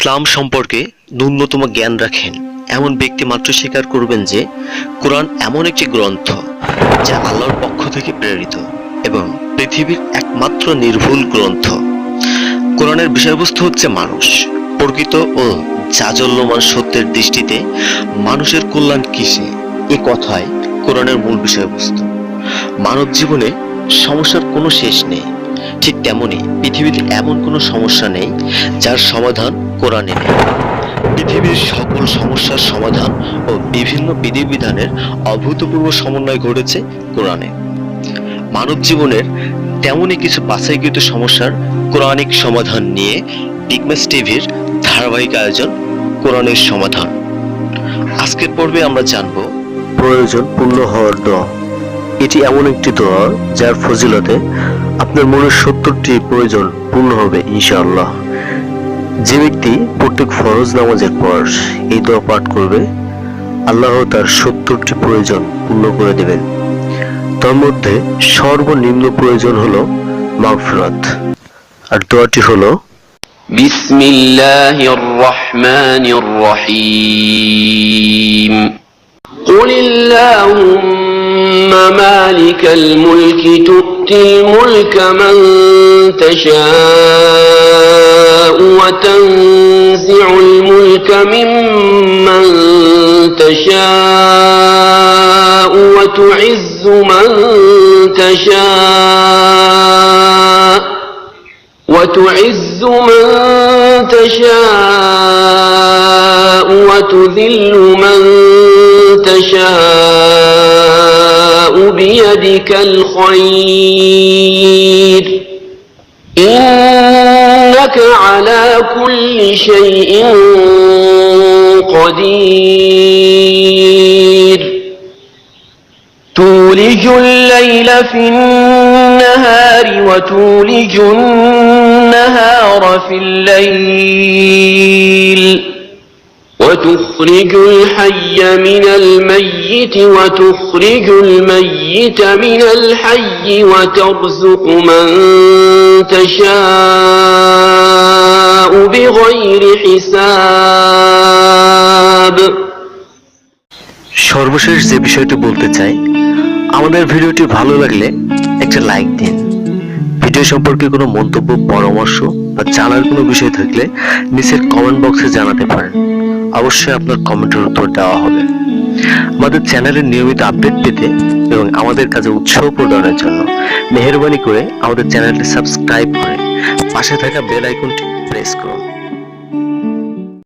ইসলাম সম্পর্কে ন্যূনতম জ্ঞান রাখেন। এমন ব্যক্তি মাত্র স্বীকার করবেন যে, কোরআন এমন একটি গ্রন্থ যা আল্লাহর পক্ষ থেকে প্রেরিত এবং পৃথিবীর একমাত্র নির্ভুল গ্রন্থ। কোরআনের বিষয়বস্তু হচ্ছে মানুষ। প্রকৃত ও জাজল্যমান সত্যের দৃষ্টিতে মানুষের কল্যাণ কিসে? এ কথাই কোরআনের মূল বিষয়বস্তু। মানব জীবনে সমস্যার কোনো শেষ নেই। ঠিক তেমনি পৃথিবীতে এমন কোনো সমস্যা নেই যার সমাধান কোরআনে নেই। পৃথিবীর সকল সমস্যার সমাধান ও বিভিন্ন বিধিবিধানের অভূতপূর্ব সমন্বয় ঘটেছে কোরআনে। মানব জীবনের তেমনই কিছু বাছাইকৃত সমস্যার কোরআনিক সমাধান নিয়ে বিগমেস টিভির ধারাবাহিক আয়োজন কোরআনের সমাধান। আজকের পর্বে আমরা জানব প্রয়োজন পূর্ণ হওয়ার দোয়া এটি এমন একটি দোয়া যার ফজিলতে আপনার মনের সত্তরটি প্রয়োজন পূর্ণ হবে, ইনশাআল্লাহ। যে ব্যক্তি প্রত্যেক ফরজ নামাজের পর এই দোয়া পাঠ করবে আল্লাহ তার সত্তরটি প্রয়োজন পূর্ণ করে দেবেন তার মধ্যে সর্বনিম্ন প্রয়োজন হলো মাগফিরাত আর দোয়াটি হলো بسم الله الرحمن الرحيم قل اللهم مالك الملك تؤتي الملك من تشاء وتنزع الملك ممن تشاء وتعز من تشاء وتعز من تشاء وتذل من تشاء بيدك الخير. إنك على كل شيء قدير. تولج الليل في النهار وتولج النهار في الليل. وتخرج الحي من الميت وتخرج الميت من الحي وترزق من تشاء بغير حساب সর্বশেষ যে বিষয়টি বলতে চাই আমাদের ভিডিওটি ভালো লাগলে একটা লাইক দিন ভিডিও সম্পর্কে কোনো মন্তব্য পরামর্শ বা জানার কোনো বিষয় থাকলে নিচের কমেন্ট বক্সে জানাতে পারেন অবশ্যই আপনার কমেন্টের উত্তর দেওয়া হবে। আমাদের চ্যানেলের নিয়মিত আপডেট পেতে এবং আমাদের কাছে উৎসাহ প্রদানের জন্য মেহরবানি করে আমাদের চ্যানেলটি সাবস্ক্রাইব করে পাশে থাকা বেল আইকনটি প্রেস করুন।